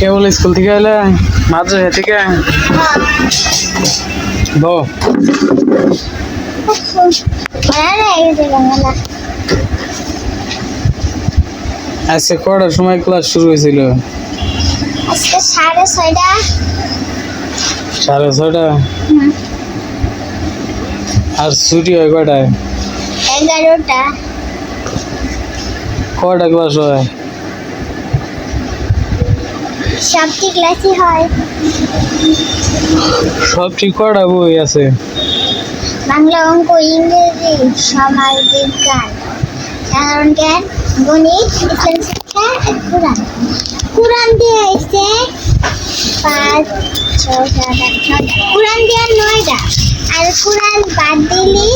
কেবল school থেকে এলে মাদ্রাসা থেকে। আজকে কটার সময় ক্লাস শুরু হয়েছিল? আজকে সাড়ে ছয়টা। সাড়ে ছটা আর ছুটি হয় কটায় এগারোটা। কটা ক্লাস হয়? সবটি ক্লাসই হয়? সব ঠিক কটা বই আছে। বাংলা অঙ্ক ইংরেজি সমাজ বিজ্ঞান সাধারণ জ্ঞান গণিত ইসলাম শিক্ষা কোরআন। কোরআন দিয়ে হয়েছে পাঁচ ছয় সাত আট নয়টা কোরআন দিয়ে নয়টা। আর কোরআন বাদ দিলি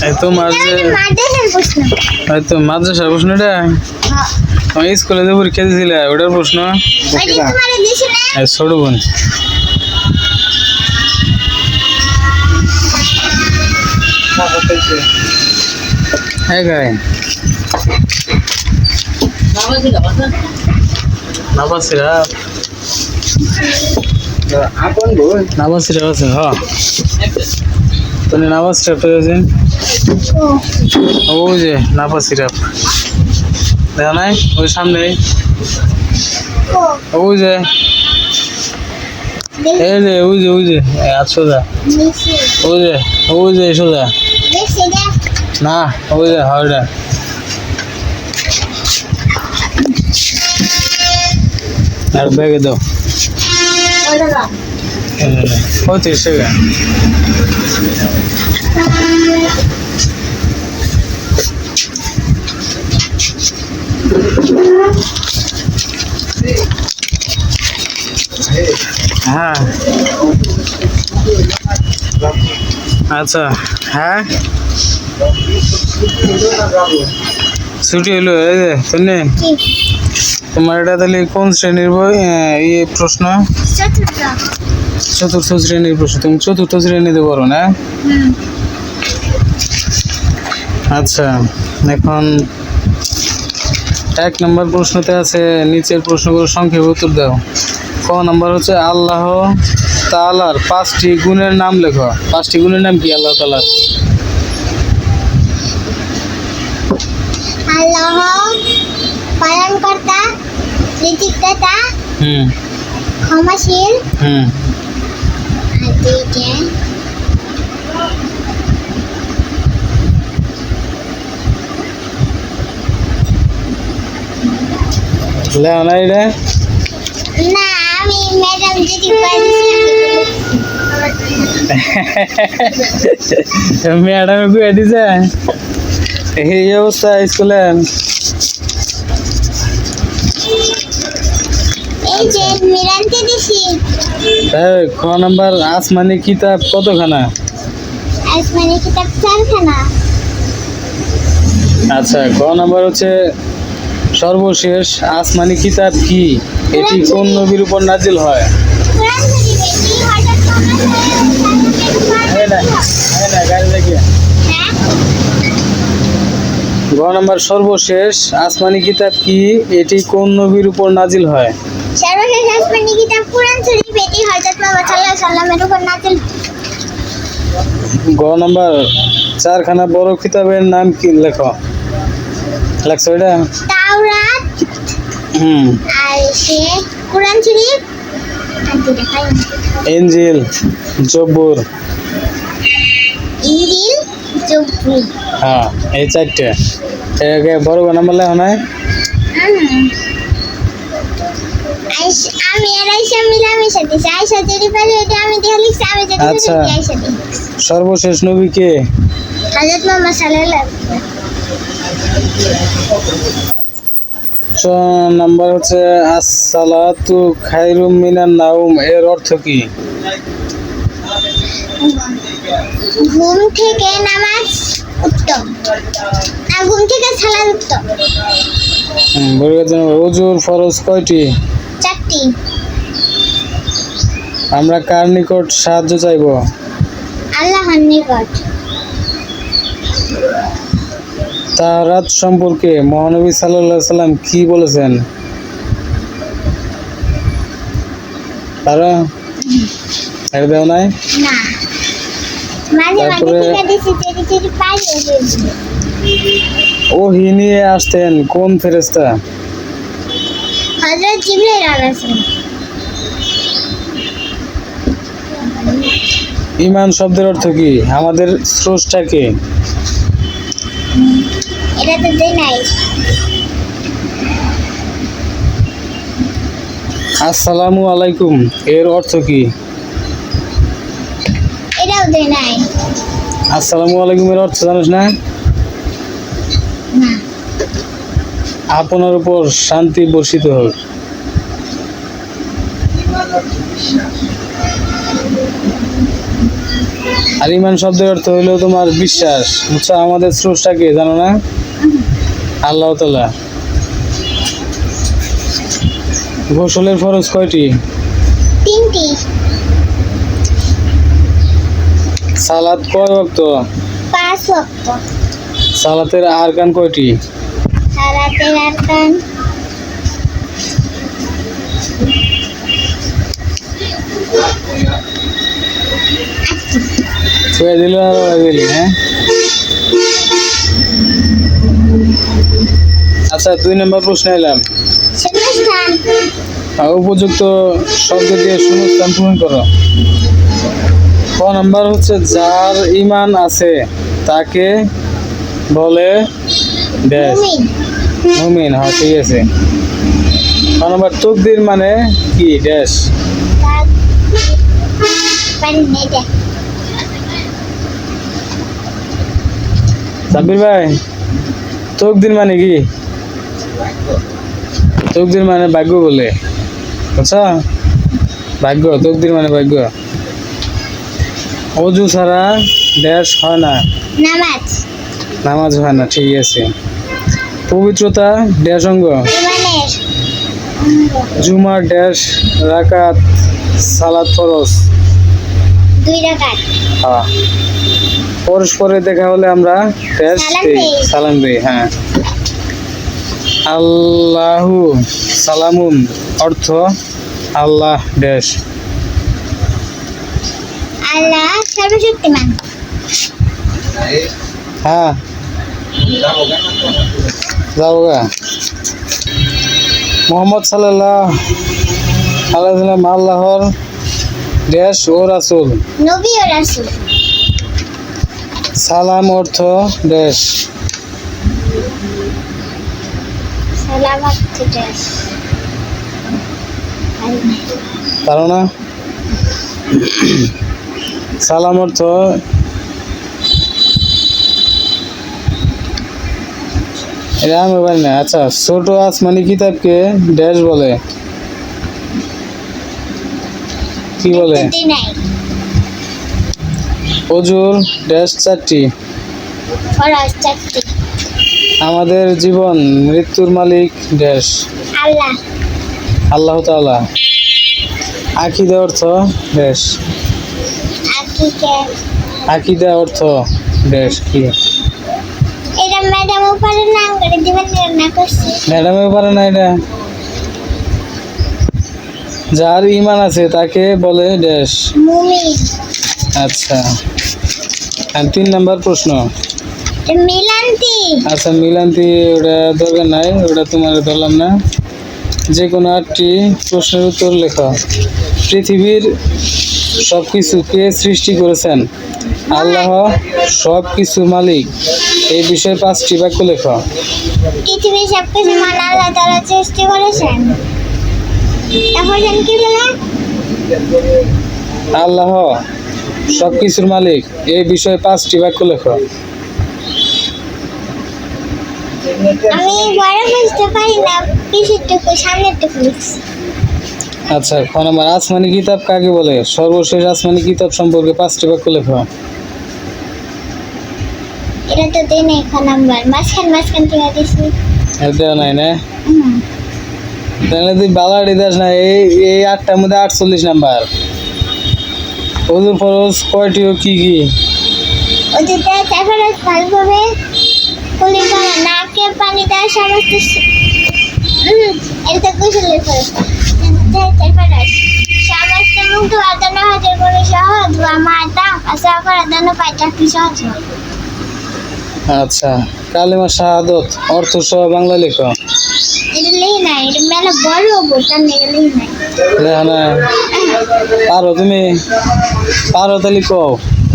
আট- এই তো মাঝে মাদ্রাসার প্রশ্ন। এই তো মাদ্রাসার প্রশ্নটা আমি স্কুলে যে পরীক্ষা দিয়েছিলে ওটার প্রশ্ন? ওইটা তোমার দিছি না এই ছোট বোন। হ্যাঁ গাই। নাবাসিরা হ্যাঁ তুমি নামাজ পেয়েছেন ও যে নাপা সিরাপ। দেখা নাই? ওই সামনে ও যে। এই যে, ওই যে ওই যে। হাত সোজা। ওই যে ওই যে সোজা। না, ওই যে হাওড়া আর ব্যাগে দাও। ওটা দাও। পঁয়ত্রিশ টাকা। হ্যাঁ। আচ্ছা হ্যাঁ। ছুটি হলো এই যে শুনে তোমার এটা তাহলে কোন শ্রেণির বই? আহ, ইয়ে প্রশ্ন? চতুর্থ শ্রেণির প্রশ্ন। তুমি চতুর্থ শ্রেণীতে পড়ো না? আচ্ছা এখন এক নম্বর প্রশ্নতে আছে নিচের প্রশ্নগুলো সংক্ষেপে উত্তর দাও। ক নম্বর হচ্ছে আল্লাহ তালার পাঁচটি গুণের নাম লেখো। পাঁচটি গুণের নাম কি? আল্লাহ তালার আল্লাহ পালনকর্তা ঋতিকদাতা হুম। ক্ষমাশীল হুম। আর দুইটা লেও না এটা। না আমি ম্যাডাম যদি পাইছি ম্যাডামে কুয়ে দিছে? এই অবস্থা স্কুলে। ক নম্বর আসমানি কিতাব কতখানা? আসমানি কিতাব চারখানা। আচ্ছা ক নম্বর হচ্ছে সর্বশেষ আসমানি কিতাব কি? এটি কোন নবীর উপর নাজিল হয়? গ নম্বর সর্বশেষ আসমানি কিতাব কি? এটি কোন নবীর উপর নাজিল হয়? আসমানি কিতাব কোরআন শরীফ এটি হযরত মুহাম্মদ সাল্লাল্লাহু আলাইহি সাল্লামের উপর নাযিল গ নম্বর চারখানা বড় কিতাবের নাম কি লেখো? লেখছো এটা? তাওরাত। হুম। আর সে কোরআন শরীফ। খাই এঞ্জিল ইনজিল জবুর হ্যাঁ এই চারটে। বড় নাম্বার লেখো নাই? আইস- আমি আর আইসা মিলামিশা দিছি। আইসা যদি পারি এটা আমি দিয়ে লিখছি আমি যদি আচ্ছা। সর্বশেষ নবী কে? হযরত মুহাম্মদ সাল্লাল্লাহু আলাইহি ছ নাম্বার হচ্ছে আসসালাতু মিনান নাউম এর অর্থ কি? ঘুম থেকে নামাজ উত্তম। না ঘুম থেকে সালাদ উত্তম। হুম, বলে গেছেন, অজুর ফরজ কয়টি? আমরা কার নিকট সাহায্য চাইব? আল্লাহর নিকট। তারাত সম্পর্কে মহানবী সাল্লাহ সাল্লাম কি বলেছেন? তারা এর দেও নাই? না। মাঝে মাঝে তারপরে- টিকা দিছি চেরি চেরি পাই হয়েছে ওহি নিয়ে আসতেন কোন ফেরেস্তা হযরত জিবরাইল আলাইহিস সালাম ইমান শব্দের অর্থ কি? আমাদের স্রষ্টাকে এটা তো দেই নাই। আসসালামু আলাইকুম এর অর্থ কি? এটাও দেই নাই। আসসালামু আলাইকুম এর অর্থ জানিস না? আপনার উপর শান্তি বর্ষিত হোক। আর ইমান শব্দের অর্থ হইল তোমার বিশ্বাস। বুঝছ? আমাদের স্রষ্টাকে জানো না? আল্লাহ তালা গোসলের ফরজ কয়টি? সালাদ কয় ভক্ত পাঁচ ওয়াক্ত। সালাতের আরকান কয়টি? সালাতের আরকান ছুঁয়ে দিল আর দিলি হ্যাঁ? আচ্ছা দুই নম্বর প্রশ্ন এলাম। উপযুক্ত শব্দ দিয়ে শূন্যস্থান পূরণ করো। ক নাম্বার হচ্ছে যার ইমান আছে তাকে বলে ড্যাশ মুমিন হ্যাঁ ঠিক আছে। ক তকদির মানে কি? ড্যাশ সাব্বির ভাই তকদির মানে কি? তকদির মানে ভাগ্য বলে। আচ্ছা ভাগ্য তকদির মানে ভাগ্য। অজু ছাড়া ড্যাশ হয় না। নামাজ। নামাজ হয় না ঠিক আছে। পবিত্রতা ড্যাশ অঙ্গ? জুমার ড্যাশ রাকাত সালাত ফরজ। দুই রাকাত। হ্যাঁ পরস্পরে দেখা হলে আমরা ড্যাশ দেই। সালাম দিই হ্যাঁ। আল্লাহু সালামুন অর্থ আল্লাহ ড্যাশ। আল্লাহ সর্বশক্তিমান। হ্যাঁ। যাব গা মোহাম্মদ সাল্লাহ আল্লাহ আল্লাহর ড্যাশ ও রাসুল। সালাম অর্থ দেশ। পারো না সালাম অর্থ এটা পারি না আচ্ছা ছোট আসমানি কিতাবকে ড্যাশ বলে। কি বলে? অজুর ড্যাশ চারটি। আমাদের জীবন মৃত্যুর মালিক ড্যাশ। আল্লাহ। আল্লাহ তাআলা। আকিদা অর্থ ড্যাশ। আকিদা অর্থ ড্যাশ কি? ম্যাডাম উপরে নাম করে দিবেন না করছে। ম্যাডামে পারে না এটা? যার ইমান আছে তাকে বলে ড্যাশ আচ্ছা। আর তিন নাম্বার প্রশ্ন। মিলান্তি। আচ্ছা মিলান্তি ওটা দরকার নাই ওটা তোমার ধরলাম না। যে কোনো আটটি প্রশ্নের উত্তর লেখা। পৃথিবীর সব কিছু কে সৃষ্টি করেছেন। আল্লাহ সব কিছুর মালিক। এই বিষয়ে পাঁচটি বাক্য লেখো। পৃথিবীর সব কিছু মান আল্লাহ তারা সৃষ্টি করেছেন। তারপর যেন কি বলে? আল্লাহ সব কিছুর মালিক এই বিষয়ে পাঁচটি বাক্য লেখো। আমি বড় বুঝতে পারি না পিছেরটুকু সামনেরটুকু লিখছি আচ্ছা খ নম্বর আসমানি কিতাব কাকে বলে? সর্বশেষ আসমানি কিতাব সম্পর্কে পাঁচটি বাক্য লেখো। এটা তো দিন এক নাম্বার। মাঝখান মাঝখান থেকে দিছি। এর নাই না? তাহলে তুই বালাড়ি দাস না এই এই আটটার মধ্যে আটচল্লিশ নাম্বার। ওদের ফরজ কয়টি ও কি কি? ওদের তারপরে ভালোভাবে কুলি করা সমস্ত স- উম, এটা কুশলের ফল সমস্ত মুগ্ধ আদান হাজার করে সহ মাতা আশা করার জন্য পাইটা কি সহজ হয়। আচ্ছা কালিমা শাহাদত অর্থ সহ বাংলা লেখো। পারো তুমি? পারো তালি কও।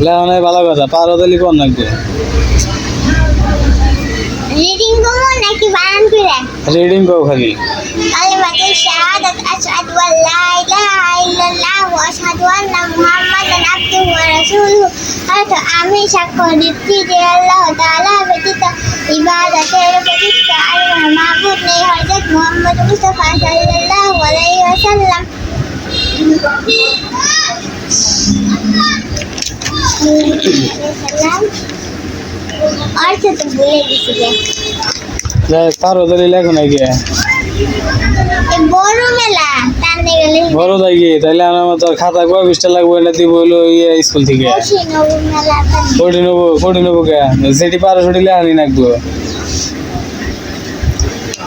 লেখা ভালো কথা পারো তালি কন নাকি? রিডিং করব খালি। আশহাদু আল্লা ইলাহা ইল্লাল্লাহ ওয়া আশহাদু আন্না হয়তো আমি সাক্ষ্য দিচ্ছি যে আল্লাহ তাআলা ব্যতীত ইবাদতের উপযুক্ত আর মাবুদ নেই হযরত মুহাম্মদ মুস্তাফা সাল্লাল্লাহু আলাইহি ওয়াসাল্লাম অর্থ তো ভুলে গেছি রে। যাই পারো তাহলে লেখো নাই বড় বড় গিয়ে তাহলে আমার তো খাতা কয় বিশটা লাগবে না দিব হইল ইয়ে স্কুল থেকে। বসি নব কোটি নেব কে? যেটি পারো সেটি লেখানি নাকবো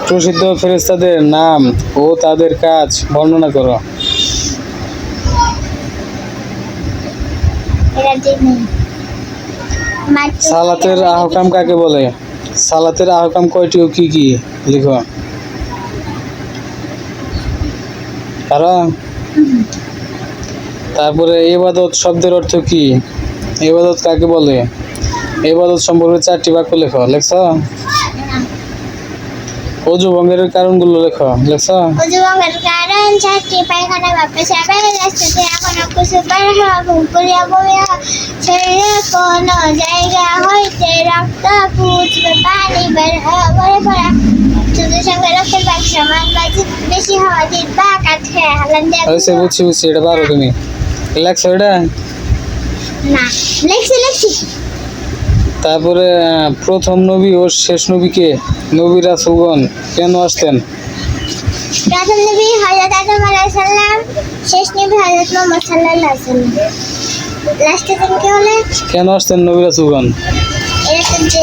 প্রসিদ্ধ ফেরেস্তাদের নাম ও তাদের কাজ বর্ণনা করো। সালাতের আহকাম কাকে বলে? সালাতের আহকাম কয়টি ও কি কি? লিখো। কারণ তারপরে এবাদত শব্দের অর্থ কি? এবাদত কাকে বলে? এবাদত সম্পর্কে চারটি বাক্য লেখো, লেখছ? অজু ভঙ্গের কারণগুলো লেখো, লেখছ? উজুবঙ্গের কারণ পায়খানা কোনো জায়গা হইতে রক্ত পানি বের ভরে পড়া। বুঝছি বুঝছি এটা পারো তুমি। লেখছ এটা? না লেখছি লেখছি। তারপরে প্রথম নবী ও শেষ নবীকে নবী রাসুলগণ কেন আসতেন? প্রথম নবী হযরত আদম আলাইহিস সালাম শেষ নবী হযরত মুহাম্মদ সাল্লাল্লাহু আলাইহি সাল্লাম। লাস্টে দিন কি হলে? কেন আসতেন নবী রাসুলগণ? এরকম যে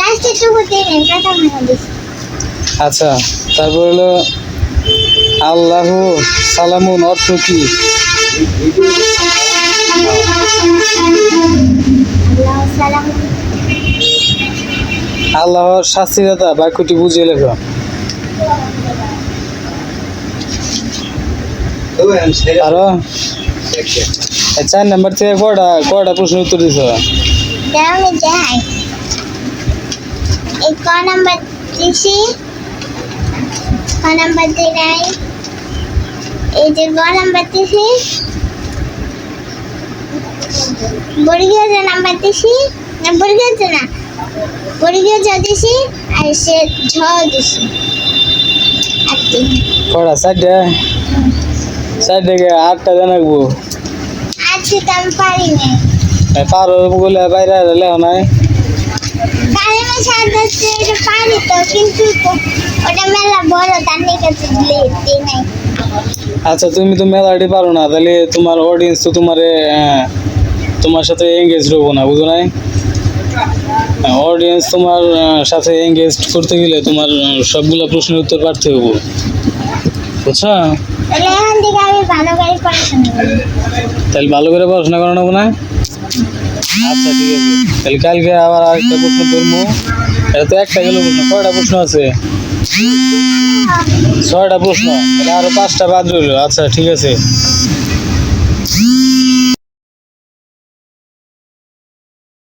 লাস্টে টুকু দিন প্রথম হাদিস আচ্ছা তারপর হলো আল্লাহ সালামুন অর্থ কি? আল্লাহর শাস্তিদাতা বাক্যটি বুঝিয়ে লেখো। আরও? চার নাম্বার থেকে কটা কটা প্রশ্ন উত্তর দিছ? এই ক নাম্বার দিছি? ক নাম্বার দিই নাই। এই যে গ নাম্বার দিছি বর্গীয় যে নাম্বার দিছি না বর্গীয় যে না। বর্গীয় জ দিছি আর সে ঝ দিছি। আর তিন কটা চারটে চারটে কে আটটা জানাকবো আজকে তো আমি পারি না পারো বলে বাইরে লেখো নাই। কালেমা সাদাতে এটা পারি তো কিন্তু ওটা মেলা বড় তার নিকাছে দিই নাই। আচ্ছা তুমি তো মেলাটি পারো না তাহলে তোমার অডিয়েন্স তো তোমার তোমার সাথে এঙ্গেজ হব না বুঝো নাই? অডিয়েন্স তোমার সাথে এঙ্গেজ করতে গেলে তোমার সবগুলো প্রশ্নের উত্তর পারতে হব। বুঝছ? তাহলে ভালো করে পড়াশোনা করি। না? আচ্ছা ঠিক আছে। তাহলে কালকে আবার আরেকটা প্রশ্ন ধরবো। এটা তো একটা গেল প্রশ্ন, কয়টা প্রশ্ন আছে? ছয়টা প্রশ্ন, তাহলে আরও পাঁচটা বাদ রইল। আচ্ছা ঠিক আছে।